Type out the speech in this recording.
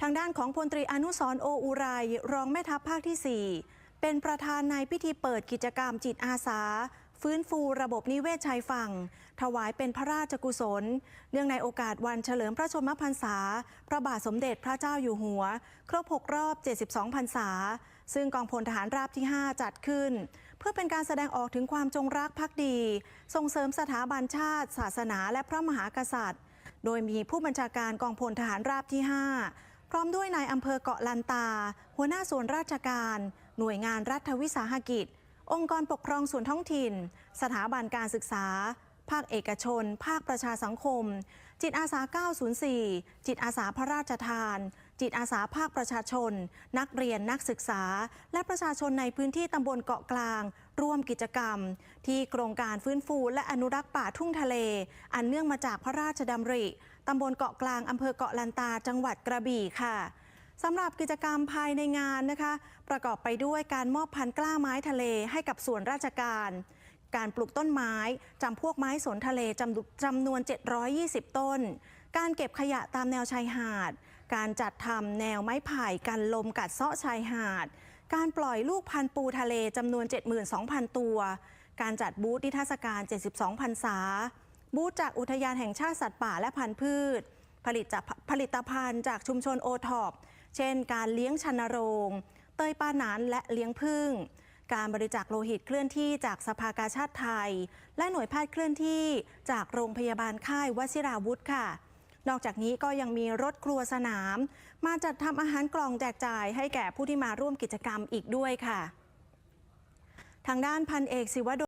ทางด้านของพลตรีอนุสรโออุไรรองแม่ทัพภาคที่ 4 เป็นประธานในพิธีเปิดกิจกรรมจิตอาสา ฟื้นฟูระบบนิเวศชายฝั่ง ถวายเป็นพระราชกุศล เนื่องในโอกาสวันเฉลิมพระชนมพรรษา พระบาทสมเด็จพระเจ้าอยู่หัว ครบ 6 รอบ 72 พรรษา ซึ่งกองพลทหารราบที่ 5 จัดขึ้น เพื่อเป็นการแสดงออกถึงความจงรักภักดี ส่งเสริมสถาบันชาติ ศาสนาและพระมหากษัตริย์ โดยมีผู้บัญชาการกองพลทหารราบที่ 5 พร้อมด้วยนายอำเภอเกาะลันตา หัวหน้าส่วนราชการ หน่วยงานรัฐวิสาหกิจ องค์กรปกครองส่วนท้องถิ่น สถาบันการศึกษา ภาคเอกชน ภาคประชาสังคม จิตอาสา 904 จิตอาสาพระราชทาน จิตอาสาภาคประชาชน นักเรียนนักศึกษา และประชาชนในพื้นที่ตำบลเกาะกลาง ร่วมกิจกรรม ที่โครงการฟื้นฟูและอนุรักษ์ป่าทุ่งทะเล อันเนื่องมาจากพระราชดำริตำบลเกาะกลางอำเภอเกาะลันตาจังหวัดกระบี่ค่ะสำหรับกิจกรรมภายในงานนะคะ ประกอบไปด้วยการมอบพันธุ์กล้าไม้ทะเลให้กับส่วนราชการ การปลูกต้นไม้จำพวกไม้สนทะเลจำจำนวน 720 ต้น การเก็บขยะตามแนวชายหาด การจัดทำแนวไม้ไผ่กันลมกัดเซาะชายหาด การปล่อยลูกพันปูทะเลจำนวน 72,000 ตัว การจัดบูธนิทรรศการ 72พรรษา บูธจากอุทยานแห่งชาติสัตว์ป่าและพันธุ์พืช ผลิตจากผลิตภัณฑ์จากชุมชนโอท็อป เช่น การเลี้ยงชันโรง เตยปาหนานและเลี้ยงพึ่ง การบริจาคโลหิตเคลื่อนที่จากสภากาชาติไทย และหน่วยแพทย์เคลื่อนที่จากโรงพยาบาลค่ายวชิราวุธค่ะ นอกจากนี้ก็ยังมีรถครัวสนาม มาจัดทำอาหารกล่องแจกจ่ายให้แก่ผู้ที่มาร่วมกิจกรรมอีกด้วยค่ะ ทางด้านพันเอกศิวดล